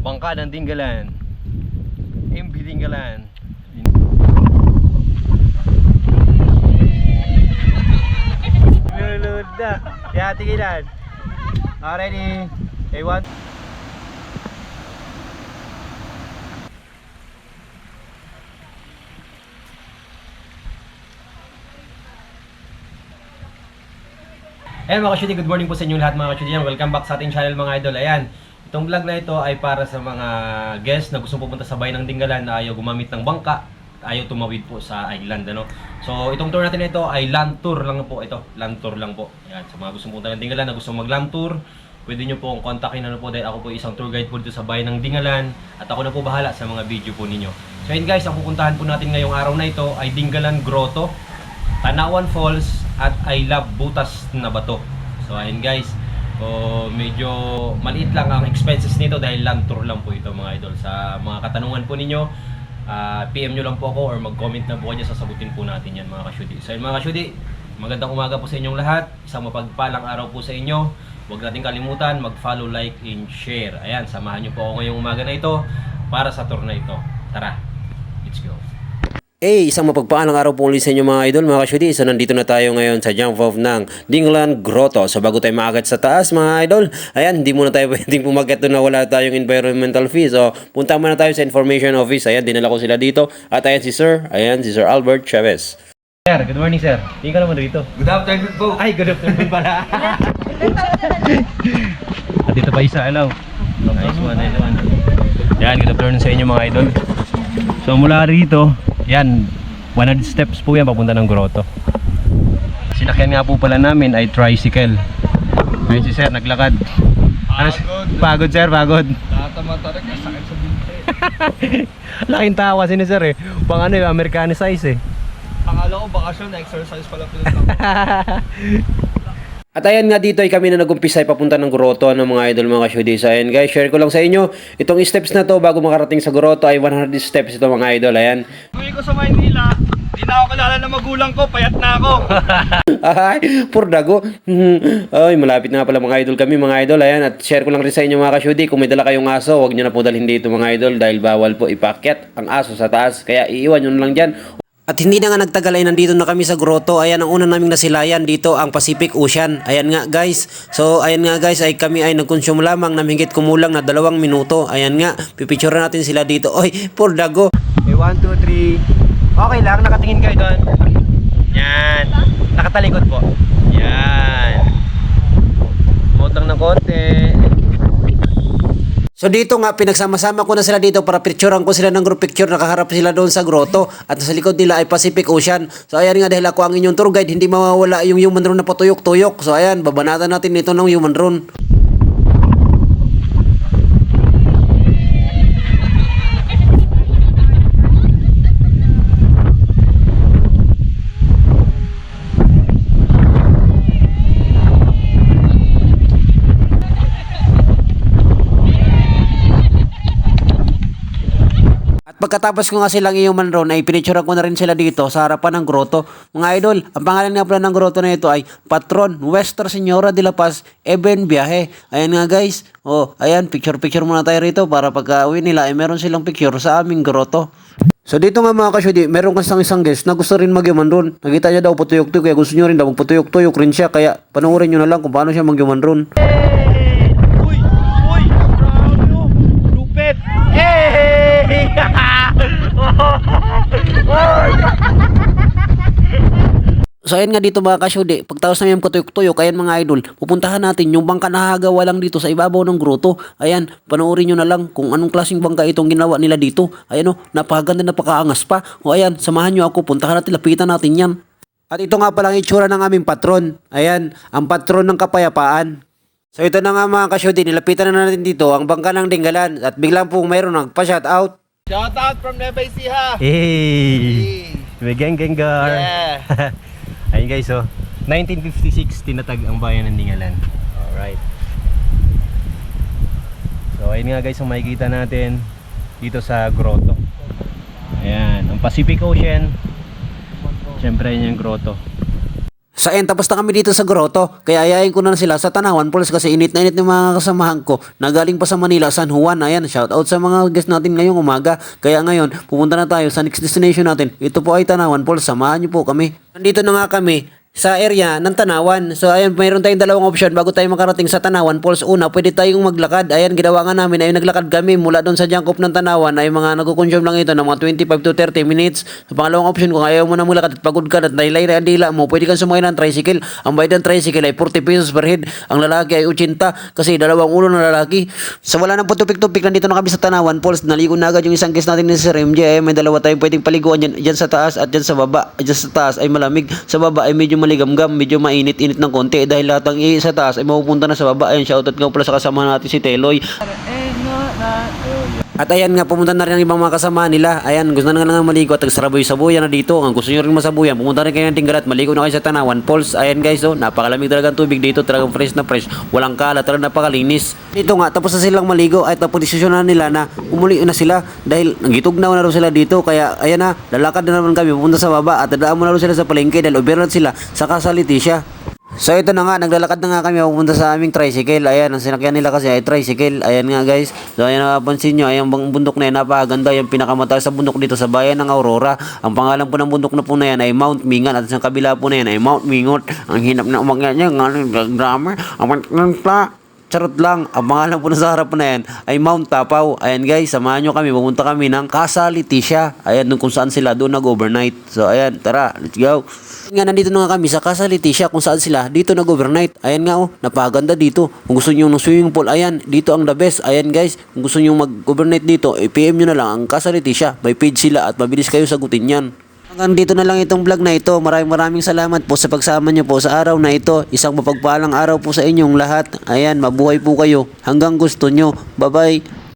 Bangka ng Dinggalan. MB Dinggalan. Lulod na. Kaya tigilan. Already. A1. Ayan mga ka-shooting, good morning po sa inyo lahat mga ka-shooting. Welcome back sa ating channel mga idol. Ayan, itong vlog na ito ay para sa mga guests na gusto pupunta sa bayan ng Dinggalan na ayaw gumamit ng bangka, ayaw tumawid po sa island. Ano? So itong tour natin na ito ay land tour lang po ito. Land tour lang po. Ayan, sa mga gusto pumunta ng Dinggalan na gusto mag-land tour, pwede nyo po akong kontakin ano po dahil ako po isang tour guide po dito sa bayan ng Dingalan at ako na po bahala sa mga video po ninyo. So yun guys, ang pupuntahan po natin ngayong araw na ito ay Dingalan Grotto. Tanawan Falls at I Love Butas na Bato. So ayun guys, so, medyo maliit lang ang expenses nito dahil land tour lang po ito mga idol. Sa mga katanungan po ninyo, ah, PM nyo lang po ako or mag-comment na po kayo, sasagutin po natin yan mga kasyudi. So yun mga kasyudi, magandang umaga po sa inyong lahat. Isang mapagpalang araw po sa inyo. Huwag natin kalimutan mag-follow, like, and share. Ayan, samahan nyo po ako ngayong umaga na ito para sa tour na ito. Tara, let's go. Eh, isang mapagpaalang araw po ulit sa inyo mga idol, mga kasyudi. So, nandito na tayo ngayon sa jump off ng Dinglan Grotto. So, bago tayo maagat sa taas, mga idol, ayan, hindi muna tayo pwedeng pumagat doon na wala tayong environmental fee. So, punta muna tayo sa information office. Ayan, dinala ko sila dito. At ayan si Sir, ayan si Sir Albert Chavez. Sir, good morning sir. Tingin ka naman dito. Good afternoon po. Ay, good afternoon pala. At dito pa isa, hello. Nice one, nice one. Yan, good afternoon sa inyo mga idol. So mula rito, yan, 100 steps po yan papunta ng grotto. Sinakyan nga po pala namin ay tricycle. Ngayon si sir, naglakad. Ano, Pagod. pagod sir, pagod. Tatamatarik, sakit sa binte. Laking tawa si ni sir eh. Pang ano, American size eh. Akala ko bakasyon, exercise pala pinunta ko. At ayan nga dito ay kami na nag-umpisa ay papunta ng grotto ng mga idol mga. So ayan guys, share ko lang sa inyo. Itong steps na to bago makarating sa grotto ay 100 steps ito mga idol. Ayan. Uwi ko sa Maynila, di na ako kilala ng magulang ko, payat na ako. Ay, pur dago. Ay, malapit na pala mga idol kami mga idol. Ayan, at share ko lang rin sa inyo mga kasyudi. Kung may dala kayong aso, huwag nyo na po dalhin dito mga idol dahil bawal po ipakyat ang aso sa taas. Kaya iiwan nyo na lang dyan. At hindi na nga nagtagal ay nandito na kami sa grotto. Ayan ang una naming nasilayan dito ang Pacific Ocean. Ayan nga guys. So ayan nga guys ay kami ay nagkonsume lamang na higit kumulang na dalawang minuto. Ayan nga, pipicture natin sila dito. Oy, pur dago. Okay, 1, 2, 3. Okay lang, nakatingin kayo doon. Yan. Nakatalikod po. Yan. Buot lang ng konti. So dito nga, pinagsama-sama ko na sila dito para picturean ko sila ng group picture. Nakaharap sila doon sa grotto at sa likod nila ay Pacific Ocean. So ayan nga dahil ako ang inyong tour guide, hindi mawawala yung human drone na patuyok-tuyok. So ayan, babanatan natin ito ng human drone. Pagkatapos ko nga silang human drone ay pinicturean ko na rin sila dito sa harapan ng grotto. Mga idol, ang pangalan nga pala ng grotto na ito ay Patron Nuestra Señora de la Paz Eben Biahe. Ayan nga guys. Oh, ayan, picture-picture muna tayo rito para pagka uwi nila ay meron silang picture sa aming grotto. So dito nga mga kasyudi, meron kasang isang guest na gusto rin mag-human drone. Nakita niya daw putuyok-tuyok kaya gusto niyo rin daw magputuyok-tuyok rin siya kaya panoorin niyo na lang kung paano siya mag-human drone. So ayun nga dito mga kasyudi, pagtaos namin yung katuyok-tuyok, ayan mga idol, pupuntahan natin yung bangka na hagawa lang dito sa ibabaw ng grotto. Ayan, panoorin nyo na lang kung anong klaseng bangka itong ginawa nila dito. Ayan o, napakaganda, napakaangas pa. O ayan, samahan nyo ako, puntahan natin, lapitan natin yan. At ito nga palang itsura ng aming patron. Ayan, ang patron ng kapayapaan. So ito na nga mga kasyudi, nilapitan na natin dito ang bangka ng Dinggalan at biglang pong mayroon nagpa-shout out. Shout out from Nueva Ecija! Hey! May gang gang gar. Yeah! Ayun guys, so 1956 tinatag ang bayan ng Dingalan. Alright. So ayun nga guys ang makikita natin dito sa grotto. Ayan, ang Pacific Ocean. Siyempre yun yung grotto. So ayan, tapos na kami dito sa grotto. Kaya ayayin ko na sila sa Tanawan Falls kasi init na init ng mga kasamahan ko na galing pa sa Manila, San Juan. Ayan, shout out sa mga guests natin ngayong umaga. Kaya ngayon, pupunta na tayo sa next destination natin. Ito po ay Tanawan Falls. Samahan niyo po kami. Nandito na nga kami sa area ng Tanawan. So ayan, mayroon tayong dalawang option bago tayo makarating sa Tanawan Falls. Una, pwede tayong maglakad. Ayan, ginawa nga namin ay naglakad kami mula doon sa Jangkop ng Tanawan ay mga nagkukonsume lang ito ng mga 25 to 30 minutes. Sa pangalawang option, kung ayaw mo na maglakad at pagod ka at nailay ang dila mo, pwede kang sumakay ng tricycle. Ang bayad ng tricycle ay 40 pesos per head. Ang lalaki ay 80 kasi dalawang ulo ng lalaki. So wala nang putupik-tupik, nandito na kami sa Tanawan Falls. Naligo na agad yung isang case natin ni Sir MJ. Ay, may dalawa tayong pwedeng paliguan dyan, dyan sa taas at dyan sa baba. Dyan sa taas ay malamig. Sa baba ay medyo maligamgam, medyo mainit-init ng konti dahil lahat ng sa taas ay mapupunta na sa baba. Ayun, shoutout nga pala sa kasama natin si Teloy. At ayan nga, pumunta na rin ang ibang mga kasama nila. Ayan, gusto na nga lang maligo at nagsaraboy-sabuyan na dito. Ang gusto nyo rin masabuyan, pumunta rin kayo ng Tinggalat, maligo na kayo sa Tanawan Falls. Ayan guys, oh, napakalamig talaga ang tubig dito, talagang fresh na fresh. Walang kalat, talagang napakalinis. Dito nga, tapos na silang maligo at napodesisyon na nila na umuli na sila dahil nagitugnaw na raw sila dito. Kaya ayan na, lalakad na naman kami pupunta sa baba at dadaan mo na raw sila sa palengke dahil overload sila sa Kasaliti siya. So ito na nga, naglalakad na nga kami pupunta sa aming tricycle. Ayan, ang sinakyan nila kasi ay tricycle. Ayan nga guys. So ayan napapansin nyo, ayan bang bundok na yan, napakaganda. Yung pinakamataas sa bundok dito sa bayan ng Aurora. Ang pangalan po ng bundok na po na yan ay Mount Mingan. At sa kabila po na yan ay Mount Mingot. Ang hinap na umakyat niya, ng grammar. Ang pla. Charot lang, ang pangalan po na sa harap na yan ay Mount Tapaw. Ayan guys, samahan nyo kami, pumunta kami ng Casa Leticia. Ayan, dun kung saan sila doon nag-overnight. So ayan, tara, let's go. Nga, nandito na nga kami sa Casa Leticia kung saan sila dito nag-overnight. Ayan nga oh, napaganda dito. Kung gusto nyo ng swimming pool, ayan, dito ang the best. Ayan guys, kung gusto nyo mag-overnight dito, i-PM nyo na lang ang Casa Leticia. May page sila at mabilis kayo sagutin yan. Hanggang dito na lang itong vlog na ito. Maraming maraming salamat po sa pagsama niyo po sa araw na ito. Isang mapagpalang araw po sa inyong lahat. Ayan, mabuhay po kayo hanggang gusto nyo. Bye-bye.